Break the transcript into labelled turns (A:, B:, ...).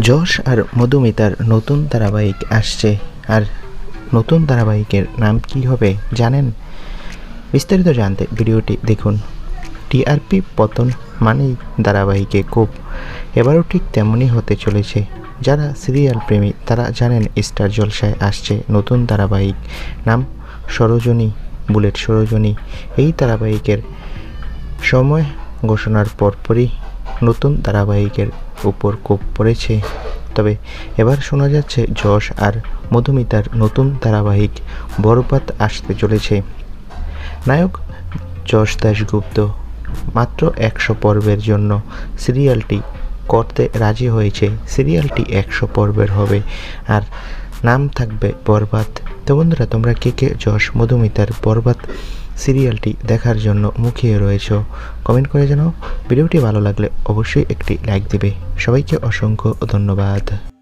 A: যশ আর মধুমিতার নতুন ধারাবাহিক আসছে। আর নতুন ধারাবাহিকের নাম কি হবে জানেন? বিস্তারিত জানতে ভিডিওটি দেখুন। টিআরপি পতন মানেই ধারাবাহিকে খুব এবারও ঠিক তেমনই হতে চলেছে। যারা সিরিয়াল প্রেমী, তারা জানেন স্টার জলসায় আসছে নতুন ধারাবাহিক নাম সরোজনী, বুলেট সরোজনী। এই ধারাবাহিকের সময় ঘোষণার পরপরই নতুন ধারাবাহিকের উপর কোপ পড়েছে। তবে এবার শোনা যাচ্ছে, যশ আর মধুমিতার নতুন ধারাবাহিক বরবাদ আসতে চলেছে। নায়ক যশ দাশগুপ্ত মাত্র একশো পর্বের জন্য সিরিয়ালটি করতে রাজি হয়েছে। সিরিয়ালটি একশো পর্বের হবে আর নাম থাকবে বরবাদ। তো বন্ধুরা, তোমরা কে কে যশ মধুমিতার বরবাদ সিরিয়ালটি দেখার জন্য মুখিয়ে রয়েছ। কমেন্ট করে জানাও। ভিডিওটি ভালো লাগলে অবশ্যই একটি লাইক দেবে। সবাইকে অসংখ্য ধন্যবাদ।